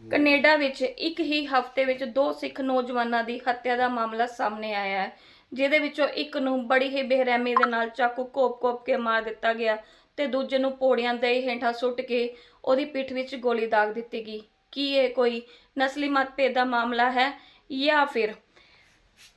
Canada ਵਿੱਚ ਇੱਕ ਹੀ ਹਫ਼ਤੇ ਵਿੱਚ ਦੋ ਸਿੱਖ ਨੌਜਵਾਨਾਂ ਦੀ ਹੱਤਿਆ ਦਾ ਮਾਮਲਾ ਸਾਹਮਣੇ ਆਇਆ ਹੈ, ਜਿਹਦੇ ਵਿੱਚੋਂ ਇੱਕ ਨੂੰ ਬੜੀ ਹੀ ਬੇਰਹਿਮੀ ਦੇ ਨਾਲ ਚਾਕੂ ਕੋਪ-ਕੋਪ ਕੇ ਮਾਰ ਦਿੱਤਾ ਗਿਆ ਤੇ ਦੂਜੇ ਨੂੰ ਪੌੜੀਆਂ ਦੇ ਹੇਠਾਂ ਸੁੱਟ ਕੇ ਉਹਦੀ ਪਿੱਠ ਵਿੱਚ ਗੋਲੀ ਦਾਗ ਦਿੱਤੀ ਗਈ। ਕੀ ਇਹ ਕੋਈ ਨਸਲੀ ਮਤਭੇਦ ਦਾ ਮਾਮਲਾ ਹੈ ਜਾਂ ਫਿਰ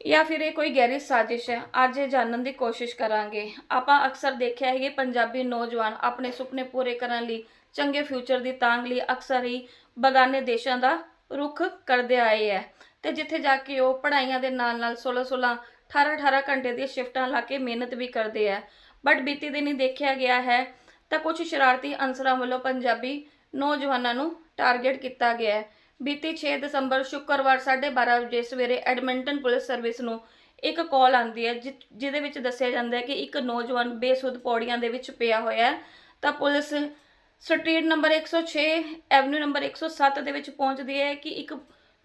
ਜਾਂ ਫਿਰ ਇਹ ਕੋਈ ਗਹਿਰੀ ਸਾਜ਼ਿਸ਼ ਹੈ? ਅੱਜ ਇਹ ਜਾਣਨ ਦੀ ਕੋਸ਼ਿਸ਼ ਕਰਾਂਗੇ। ਆਪਾਂ ਅਕਸਰ ਦੇਖਿਆ ਹੈ ਕਿ ਪੰਜਾਬੀ ਨੌਜਵਾਨ ਆਪਣੇ ਸੁਪਨੇ ਪੂਰੇ ਕਰਨ ਲਈ, ਚੰਗੇ ਫਿਊਚਰ ਦੀ ਤਾਂਗ ਲਈ ਅਕਸਰ ਹੀ ਬਗਾਨੇ ਦੇਸ਼ਾਂ ਦਾ ਰੁਖ ਕਰਦੇ ਆਏ ਹੈ। ਤੇ ਜਿੱਥੇ ਜਾ ਕੇ ਉਹ ਪੜ੍ਹਾਈਆਂ ਦੇ ਨਾਲ ਨਾਲ 16 16 18 18 ਘੰਟੇ ਦੀਆਂ ਸ਼ਿਫਟਾਂ ਲਾ ਕੇ ਮਿਹਨਤ ਵੀ ਕਰਦੇ ਆ ਬਟ ਬੀਤੀ ਦਿਨੀ ਦੇਖਿਆ ਗਿਆ ਹੈ ਤਾਂ ਕੁਝ ਸ਼ਰਾਰਤੀ ਅਨਸਰਾਂ ਵੱਲੋਂ ਪੰਜਾਬੀ ਨੌਜਵਾਨਾਂ ਨੂੰ ਟਾਰਗੇਟ ਕੀਤਾ ਗਿਆ ਹੈ। ਬੀਤੀ 6 ਦਸੰਬਰ ਸ਼ੁੱਕਰਵਾਰ 12:30 ਵਜੇ ਸਵੇਰੇ ਐਡਮਿੰਟਨ ਪੁਲਿਸ ਸਰਵਿਸ ਨੂੰ ਇੱਕ ਕਾਲ ਆਉਂਦੀ ਹੈ, ਜਿ- ਜਿਹਦੇ ਵਿੱਚ ਦੱਸਿਆ ਜਾਂਦਾ ਹੈ ਕਿ ਇੱਕ ਨੌਜਵਾਨ ਬੇਸੁੱਧ ਪੌੜੀਆਂ ਦੇ ਵਿੱਚ ਪਿਆ ਹੋਇਆ ਹੈ। ਤਾਂ police street number 106 avenue number 107 ਦੇ ਵਿੱਚ ਪਹੁੰਚਦੀ ਹੈ ਕਿ ਇੱਕ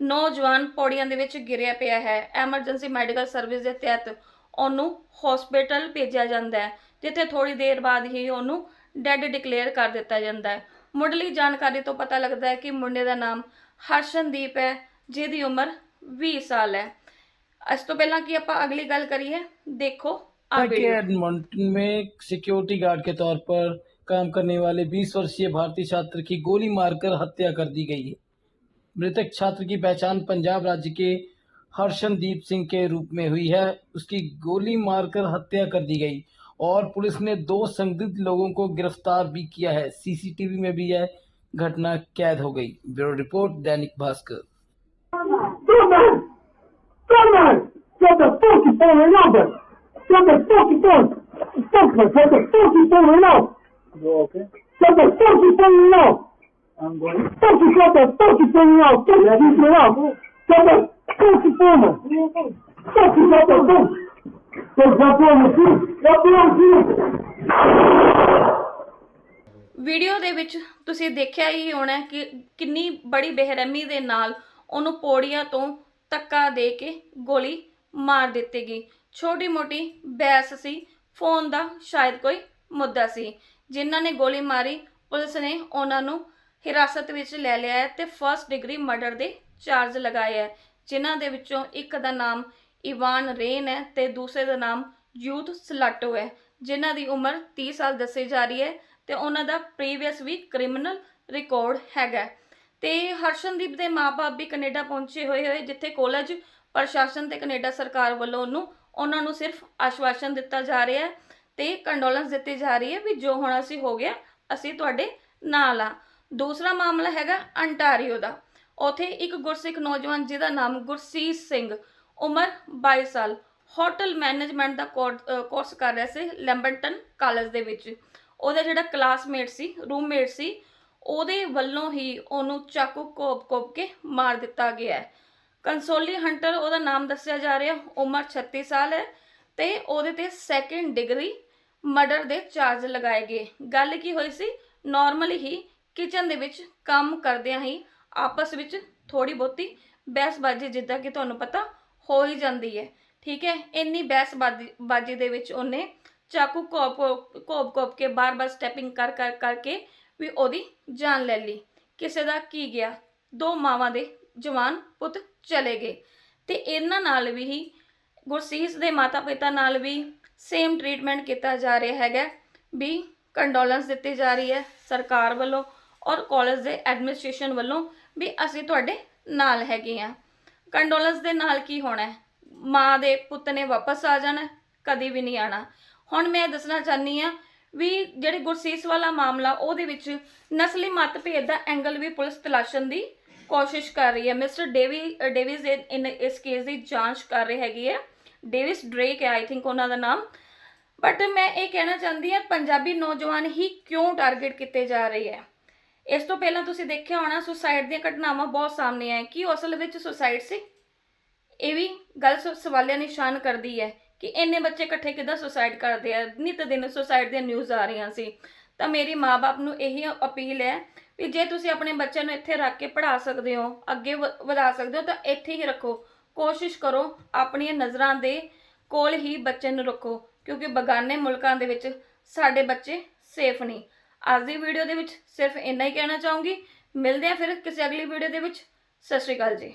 ਨੌਜਵਾਨ ਪੌੜੀਆਂ ਦੇ ਵਿੱਚ ਗਿਰਿਆ ਪਿਆ ਹੈ। ਐਮਰਜੈਂਸੀ ਮੈਡੀਕਲ ਸਰਵਿਸ ਦੇ ਤਹਿਤ ਉਹਨੂੰ ਹਸਪੀਟਲ ਭੇਜਿਆ ਜਾਂਦਾ ਹੈ, ਜਿੱਥੇ ਥੋੜੀ ਦੇਰ ਬਾਅਦ ਹੀ ਉਹਨੂੰ ਡੈੱਡ ਡਿਕਲੇਅਰ ਕਰ ਦਿੱਤਾ ਜਾਂਦਾ ਹੈ। ਮੁੱਢਲੀ ਜਾਣਕਾਰੀ ਤੋਂ ਪਤਾ ਲੱਗਦਾ ਹੈ ਕਿ ਮੁੰਡੇ ਦਾ ਨਾਮ ਹਰਸ਼ਨਦੀਪ ਹੈ ਜਿਹਦੀ ਉਮਰ 20 ਸਾਲ ਹੈ ਇਸ ਤੋਂ ਪਹਿਲਾਂ ਕਿ ਆਪਾਂ ਅਗਲੀ ਗੱਲ ਕਰੀਏ ਦੇਖੋ ਆ के ਵੀਡੀਓ एडमंटन में सिक्योरिटी गार्ड के तौर पर काम करने वाले 20 वर्षीय भारतीय छात्र की गोली मारकर हत्या कर दी गई है मृतक छात्र की पहचान पंजाब राज्य के हर्षनदीप सिंह के रूप में हुई है उसकी गोली मारकर हत्या कर दी गई और पुलिस ने दो संदिग्ध लोगों को गिरफ़्तार भी किया है। सीसीटीवी में भी यह घटना कैद हो गई। Bureau report Dainik Bhaskar. Fuck you, fuck you, fuck you. Video ਦੇ ਵਿੱਚ ਤੁਸੀਂ ਦੇਖਿਆ ਹੀ ਹੋਣਾ ਕਿ ਕਿੰਨੀ ਬੜੀ ਬੇਰਹਿਮੀ ਦੇ ਨਾਲ ਉਹਨੂੰ ਪੌੜੀਆਂ ਤੋਂ ਧੱਕਾ ਦੇ ਕੇ ਗੋਲੀ ਮਾਰ ਦਿੱਤੀ ਗਈ। ਛੋਟੀ ਮੋਟੀ ਬੈਸ ਸੀ। ਫੋਨ ਦਾ ਸ਼ਾਇਦ ਕੋਈ ਮੁੱਦਾ ਸੀ। ਜਿਨ੍ਹਾਂ ਨੇ ਗੋਲੀ ਮਾਰੀ, ਪੁਲਿਸ ਨੇ ਉਹਨਾਂ ਨੂੰ ਹਿਰਾਸਤ ਵਿੱਚ ਲੈ ਲਿਆ ਹੈ ਤੇ ਫਰਸਟ ਡਿਗਰੀ ਮਰਡਰ ਦੇ ਚਾਰਜ ਲਗਾਏ ਹੈ, ਜਿਨ੍ਹਾਂ ਦੇ ਵਿੱਚੋਂ ਇੱਕ ਦਾ ਨਾਮ ਇਵਾਨ ਰੇਨ ਹੈ ਤੇ ਦੂਸਰੇ ਦਾ ਨਾਮ ਯੂਥ ਸਲਾਟੋ ਹੈ, ਜਿਨ੍ਹਾਂ ਦੀ ਉਮਰ 30 ਸਾਲ ਦੱਸੀ ਜਾ ਰਹੀ ਹੈ ਤੇ ਉਹਨਾਂ ਦਾ ਪ੍ਰੀਵੀਅਸ ਵੀ ਕ੍ਰਿਮੀਨਲ ਰਿਕਾਰਡ ਹੈਗਾ ਤੇ ਹਰਸ਼ਨਦੀਪ ਦੇ ਮਾਪੇ ਵੀ ਕੈਨੇਡਾ ਪਹੁੰਚੇ ਹੋਏ ਹੋਏ, ਜਿੱਥੇ ਕਾਲਜ ਪ੍ਰਸ਼ਾਸਨ ਤੇ ਕੈਨੇਡਾ ਸਰਕਾਰ ਵੱਲੋਂ ਉਹਨੂੰ ਉਹਨਾਂ ਨੂੰ ਸਿਰਫ ਆਸ਼ਵਾਸਨ ਦਿੱਤਾ ਜਾ ਰਿਹਾ ਹੈ ਤੇ ਕੰਡੋਲੈਂਸ ਦਿੱਤੀ ਜਾ ਰਹੀ ਹੈ ਵੀ ਜੋ ਹੋਣਾ ਸੀ ਹੋ ਗਿਆ, ਅਸੀਂ ਤੁਹਾਡੇ ਨਾਲ ਆ ਦੂਸਰਾ ਮਾਮਲਾ ਹੈਗਾ ਅੰਟਾਰੀਓ ਦਾ, ਉਥੇ ਇੱਕ ਗੁਰਸਿੱਖ ਨੌਜਵਾਨ ਜਿਹਦਾ ਨਾਮ ਗੁਰਸੀਤ ਸਿੰਘ ਉਮਰ 22 ਸਾਲ। ਹੋਟਲ ਮੈਨੇਜਮੈਂਟ ਦਾ ਕੋਰਸ ਕਰ ਰਿਹਾ ਸੀ ਲੈਂਬਰਟਨ ਕਾਲਜ ਦੇ ਵਿੱਚ। ਉਹਦਾ ਜਿਹੜਾ ਕਲਾਸਮੇਟ ਸੀ ਰੂਮਮੇਟ ਸੀ, ਉਹਦੇ ਵੱਲੋਂ ਹੀ ਉਹਨੂੰ ਚਾਕੂ ਕੋਪ-ਕੋਪ ਕੇ ਮਾਰ ਦਿੱਤਾ ਗਿਆ ਹੈ। ਕੰਸੋਲੀ ਹੰਟਰ ਉਹਦਾ ਨਾਮ ਦੱਸਿਆ ਜਾ ਰਿਹਾ, ਉਮਰ 36 ਸਾਲ ਹੈ ਤੇ ਉਹਦੇ ਤੇ ਸੈਕੰਡ ਡਿਗਰੀ ਮਰਡਰ ਦੇ ਚਾਰਜ ਲਗਾਏ ਗਏ। ਗੱਲ ਕੀ ਹੋਈ ਸੀ? ਨਾਰਮਲੀ ਹੀ ਕਿਚਨ ਦੇ ਵਿੱਚ ਕੰਮ ਕਰਦਿਆਂ ਹੀ ਆਪਸ ਵਿੱਚ ਥੋੜੀ ਬਹੁਤੀ ਬਹਿਸਬਾਜ਼ੀ, ਜਿੱਦਾਂ ਕਿ ਤੁਹਾਨੂੰ ਪਤਾ ਹੋ ਹੀ ਜਾਂਦੀ ਹੈ। ਠੀਕ ਹੈ? ਇੰਨੀ ਬਹਿਸ ਬਾਜੀ ਦੇ ਵਿੱਚ ਉਹਨੇ ਚਾਕੂ ਕੋਪ ਕੋਪ ਕੋਪ ਕੇ ਬਾਰ-ਬਾਰ ਸਟੈਪਿੰਗ ਕਰ ਕਰ, ਕਰਕੇ ਵੀ ਉਹਦੀ ਜਾਨ ਲੈ ਲਈ। ਕਿਸੇ ਦਾ ਕੀ ਗਿਆ? ਦੋ ਮਾਵਾਂ ਦੇ ਜਵਾਨ ਪੁੱਤ ਚਲੇ ਗਏ। ਤੇ ਇਹਨਾਂ ਨਾਲ ਵੀ ਹੀ ਗੁਰਸੀਸ ਦੇ ਮਾਤਾ-ਪਿਤਾ ਨਾਲ ਵੀ ਸੇਮ ਟ੍ਰੀਟਮੈਂਟ ਕੀਤਾ ਜਾ ਰਿਹਾ ਹੈਗਾ। ਵੀ ਕੰਡੋਲੈਂਸ ਦਿੱਤੀ ਜਾ ਰਹੀ ਹੈ ਸਰਕਾਰ ਵੱਲੋਂ ਔਰ ਕਾਲਜ ਦੇ ਐਡਮਿਨਿਸਟ੍ਰੇਸ਼ਨ ਵੱਲੋਂ ਵੀ ਅਸੀਂ ਤੁਹਾਡੇ ਨਾਲ ਹੈਗੇ ਆ ਕੰਡੋਲੈਂਸ ਦੇ ਨਾਲ ਕੀ ਹੋਣਾ ਹੈ? ਮਾਂ ਦੇ ਪੁੱਤ ਨੇ ਵਾਪਸ ਆ ਜਾਣਾ ਹੈ, ਕਦੀ ਵੀ ਨਹੀਂ ਆਣਾ। ਹੁਣ ਮੈਂ ਦੱਸਣਾ ਚਾਹਨੀ ਆ ਵੀ ਜਿਹੜੇ ਗੁਰਸੀਸ ਵਾਲਾ ਮਾਮਲਾ ਉਹਦੇ ਵਿੱਚ ਨਸਲੀ ਮਤਭੇਦ ਦਾ ਐਂਗਲ ਵੀ ਪੁਲਿਸ ਤਲਾਸ਼ਣ ਦੀ ਕੋਸ਼ਿਸ਼ ਕਰ ਰਹੀ ਹੈ। ਮਿਸਟਰ ਡੇਵੀ ਡੇਵਿਸ ਇਨ ਇਸ ਕੇਸ ਦੀ ਜਾਂਚ ਕਰ ਰਹੀ ਹੈਗੀ ਹੈ। ਡੇਵਿਸ ਡ੍ਰੇਕ ਹੈ ਆਈ ਥਿੰਕ ਉਹਨਾਂ ਦਾ ਨਾਮ। ਬਟ ਮੈਂ ਇਹ ਕਹਿਣਾ ਚਾਹੁੰਦੀ ਹਾਂ ਪੰਜਾਬੀ ਨੌਜਵਾਨ ਹੀ ਕਿਉਂ ਟਾਰਗੇਟ ਕੀਤੇ ਜਾ ਰਹੇ ਹੈ? ਇਸ ਤੋਂ ਪਹਿਲਾਂ ਤੁਸੀਂ ਦੇਖਿਆ ਹੋਣਾ, ਸੁਸਾਇਡ ਦੀਆਂ ਘਟਨਾਵਾਂ ਬਹੁਤ ਸਾਹਮਣੇ ਆਏ ਕਿ ਉਹ ਅਸਲ ਵਿੱਚ ਸੁਸਾਇਡ ਸੀ? ਇਹ ਵੀ ਗੱਲ ਸ- ਸਵਾਲਿਆ ਨਿਸ਼ਾਨ ਕਰਦੀ ਹੈ ਕਿ ਇੰਨੇ ਬੱਚੇ ਇਕੱਠੇ ਕਿੱਦਾਂ ਸੁਸਾਈਡ ਕਰਦੇ ਆ? ਨਿਤ ਦਿਨ ਸੁਸਾਇਡ ਦੀਆਂ ਨਿਊਜ਼ ਆ ਰਹੀਆਂ ਸੀ। ਤਾਂ ਮੇਰੀ ਮਾਪੇ ਨੂੰ ਇਹੀ ਅਪੀਲ ਹੈ ਵੀ ਜੇ ਤੁਸੀਂ ਆਪਣੇ ਬੱਚਿਆਂ ਨੂੰ ਇੱਥੇ ਰੱਖ ਕੇ ਪੜ੍ਹਾ ਸਕਦੇ ਹੋ, ਅੱਗੇ ਵ- ਵਧਾ ਸਕਦੇ ਹੋ, ਤਾਂ ਇੱਥੇ ਹੀ ਰੱਖੋ। ਕੋਸ਼ਿਸ਼ ਕਰੋ ਆਪਣੀਆਂ ਨਜ਼ਰਾਂ ਦੇ ਕੋਲ ਹੀ ਬੱਚੇ ਨੂੰ ਰੱਖੋ, ਕਿਉਂਕਿ ਬਗਾਨੇ ਮੁਲਕਾਂ ਦੇ ਵਿੱਚ ਸਾਡੇ ਬੱਚੇ ਸੇਫ ਨਹੀਂ। ਅੱਜ ਦੀ ਵੀਡੀਓ ਦੇ ਵਿੱਚ ਸਿਰਫ ਇੰਨਾ ਹੀ ਕਹਿਣਾ ਚਾਹੂੰਗੀ। ਮਿਲਦੇ ਆ ਫਿਰ ਕਿਸੇ ਅਗਲੀ ਵੀਡੀਓ ਦੇ ਵਿੱਚ। ਸਤਿ ਸ਼੍ਰੀ ਅਕਾਲ ਜੀ।